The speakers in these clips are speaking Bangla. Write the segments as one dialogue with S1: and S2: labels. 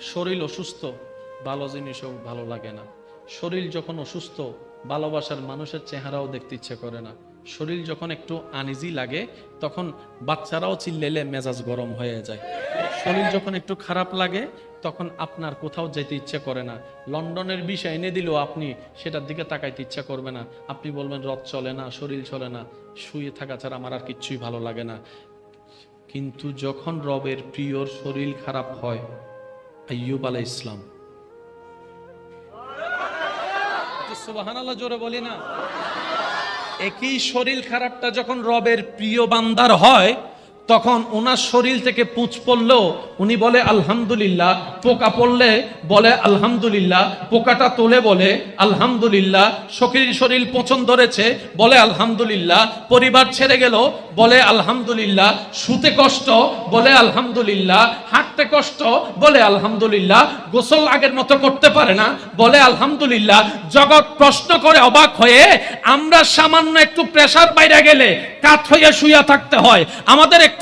S1: শরীর অসুস্থ, ভালো জিনিসও ভালো লাগে না। শরীর যখন অসুস্থ, ভালোবাসার মানুষের চেহারাও দেখতে ইচ্ছে করে না। শরীর যখন একটু আনিজি লাগে, তখন বাচ্চারাও চিল্লেলে মেজাজ গরম হয়ে যায়। শরীর যখন একটু খারাপ লাগে, তখন আপনার কোথাও যেতে ইচ্ছে করে না। লন্ডনের বিষয় এনে দিলেও আপনি সেটার দিকে তাকাইতে ইচ্ছা করবে না। আপনি বলবেন, রথ চলে না, শরীর চলে না, শুয়ে থাকা ছাড়া আমার আর কিচ্ছুই ভালো লাগে না। কিন্তু যখন রবের প্রিয়র শরীর খারাপ হয় আইয়ুব আলাই ইসলাম জোরে বলি না। একই শরীর খারাপটা যখন রবের প্রিয় বান্দার হয় তখন ওনার শরীর থেকে পুঁচ পড়লেও উনি বলে, আলহামদুলিল্লাহ। পোকা পড়লে বলে, আলহামদুলিল্লাহ। পোকাটা তোলে বলে, আলহামদুলিল্লাহ। শরীর শরীর পছন্দ ধরেছে, বলে, আলহামদুলিল্লাহ। পরিবার ছেড়ে গেল, বলে, আলহামদুলিল্লাহ। শুতে কষ্ট, বলে, আলহামদুলিল্লাহ। হাঁটতে কষ্ট, বলে, আলহামদুলিল্লাহ। গোসল আগের মতো করতে পারে না, বলে, আলহামদুলিল্লাহ। জগৎ প্রশ্ন করে অবাক হয়ে, আমরা সামান্য একটু প্রেসার বাইরে গেলে কাত হইয়া শুইয়া থাকতে হয়। আমাদের একটু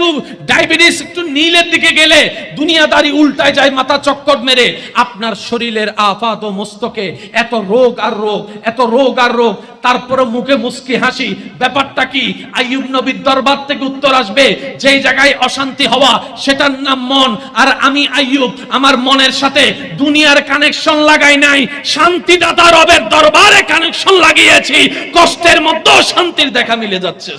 S1: ডায়াবেটিস, একটু নীলের দিকে গেলে দুনিয়াদারি উল্টায় যায়, মাথা চক্কর মেরে। আপনার শরীরের আফাত ও মস্তকে এত রোগ আর রোগ, এত রোগ আর রোগ তারপরে মুখে মুস্কি হাসি। ব্যাপারটা কি? আইয়ুব নবীর দরবার থেকে উত্তর আসবে, যেই জায়গায় অশান্তি হওয়া, সেটার নাম মন। আর আমি আইয়ুব, আমার মনের সাথে দুনিয়ার কানেকশন লাগাই নাই, শান্তিদাতা রবের দরবারে কানেকশন লাগিয়েছি। কষ্টের মধ্যেও শান্তির দেখা মিলে যাচ্ছে।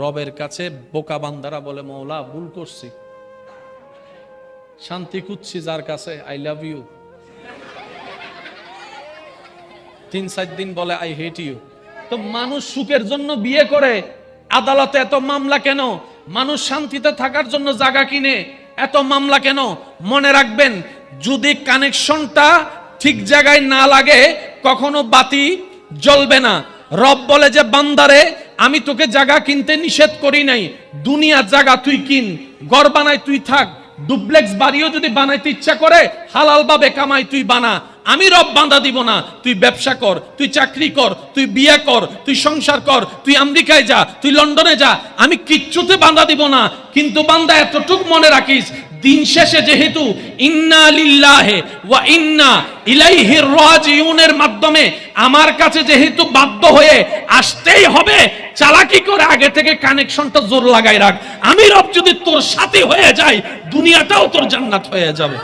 S1: রবের কাছে বোকা বান্দারা বলে, মৌলা, ভুল করছি। শান্তি খুঁজছি যার কাছে আই লাভ ইউ তিন, চার দিন বলে আই হেট ইউ তো মানুষ সুখের জন্য বিয়ে করে, আদালতে এত মামলা কেন? মানুষ শান্তিতে থাকার জন্য জায়গা কিনে, এত মামলা কেন? মনে রাখবেন, যদি কানেকশনটা ঠিক জায়গায় না লাগে, কখনো বাতি জ্বলবে না। রব বলে যে, বান্দারে আমি তোকে জায়গা কিনতে নিষেধ করি নাই। দুনিয়ার জায়গা তুই কিন, ঘর বানাই তুই থাক। ডুপ্লেক্স বাড়িও যদি বানাইতে ইচ্ছা করে হালাল ভাবে কামাই তুই বানা। আমি রব বাঁধা দিব না। তুই ব্যবসা কর, তুই চাকরি কর, তুই বিয়ে কর, তুই সংসার কর, তুই আমেরিকায় যা, তুই লন্ডনে যা। আমি কিচ্ছুতে বাঁধা দিব না। কিন্তু বান্দা, এতটুক মনে রাখিস দিন শেষে যেহেতু ইন্না মাধ্যমে আমার কাছে যেহেতু বাধ্য হয়ে আসতেই হবে, চালাকি করে আগে থেকে কানেকশনটা জোর লাগাই রাখ। আমি রব যদি তোর সাথে হয়ে যাই, দুনিয়াটাও তোর জান্নাত হয়ে যাবে।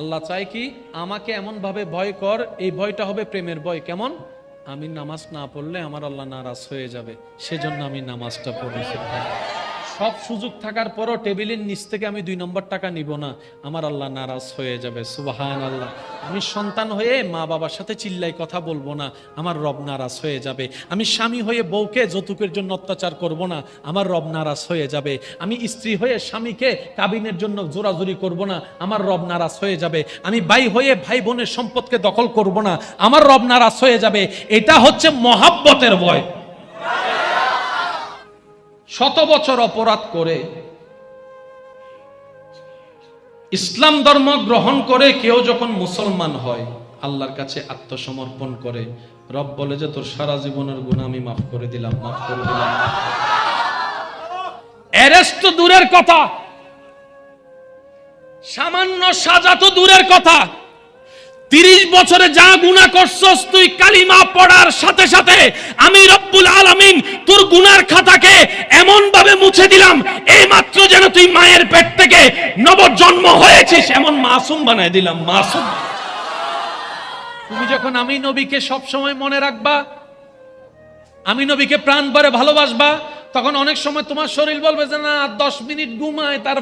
S1: আল্লাহ চাই কি, আমাকে এমন ভাবে ভয় কর, এই ভয়টা হবে প্রেমের ভয়। কেমন? আমি নামাজ না পড়লে আমার আল্লাহ নারাজ হয়ে যাবে। সেজন্য আমি নামাজটা পড়েছি সব সুযোগ থাকার পরও টেবিলের নিচ থেকে আমি দুই নম্বর টাকা নিব না। আমার আল্লাহ নারাজ হয়ে যাবে সুবাহান আল্লাহ আমি সন্তান হয়ে মা বাবার সাথে চিল্লাই কথা বলব না, আমার রব নারাজ হয়ে যাবে। আমি স্বামী হয়ে বউকে যৌতুকের জন্য অত্যাচার করব না, আমার রব নারাজ হয়ে যাবে। আমি স্ত্রী হয়ে স্বামীকে কাবিনের জন্য জোরাজুরি করব না, আমার রব নারাজ হয়ে যাবে। আমি ভাই হয়ে ভাই বোনের সম্পদকে দখল করব না, আমার রব নারাজ হয়ে যাবে। এটা হচ্ছে মহাব্বতের ভয়। শত বছর অপরাধ করে, ইসলাম ধর্ম গ্রহণ করে কেউ যখন মুসলমান হয়, আল্লাহর কাছে আত্মসমর্পণ করে, রব বলে যে তোর সারা জীবনের গুণ আমি মাফ করে দিলাম, মাফ করে দিলাম অ্যারেস্ট তো দূরের কথা, সামান্য সাজা তো দূরের কথা। তিরিশ বছরে যা গুণা করছস, তুই কালিমা পড়ার সাথে সাথে আমি রব্বুল আলামিন তোর গুনার খাতাকে এমন ভাবে মুছে দিলাম এই মাত্র যেন তুই মায়ের পেট থেকে নবজন্ম হয়েছিস। এমন মাসুম বানায় দিলাম, মাসুম। তুমি যখন আমি নবীকে সব সময় মনে রাখবা, আমি নবীকে প্রাণ ভরে ভালোবাসবা, তখন অনেক সময় তোমার শরীর বলবে যে, না, দশ মিনিট ঘুমায়, তার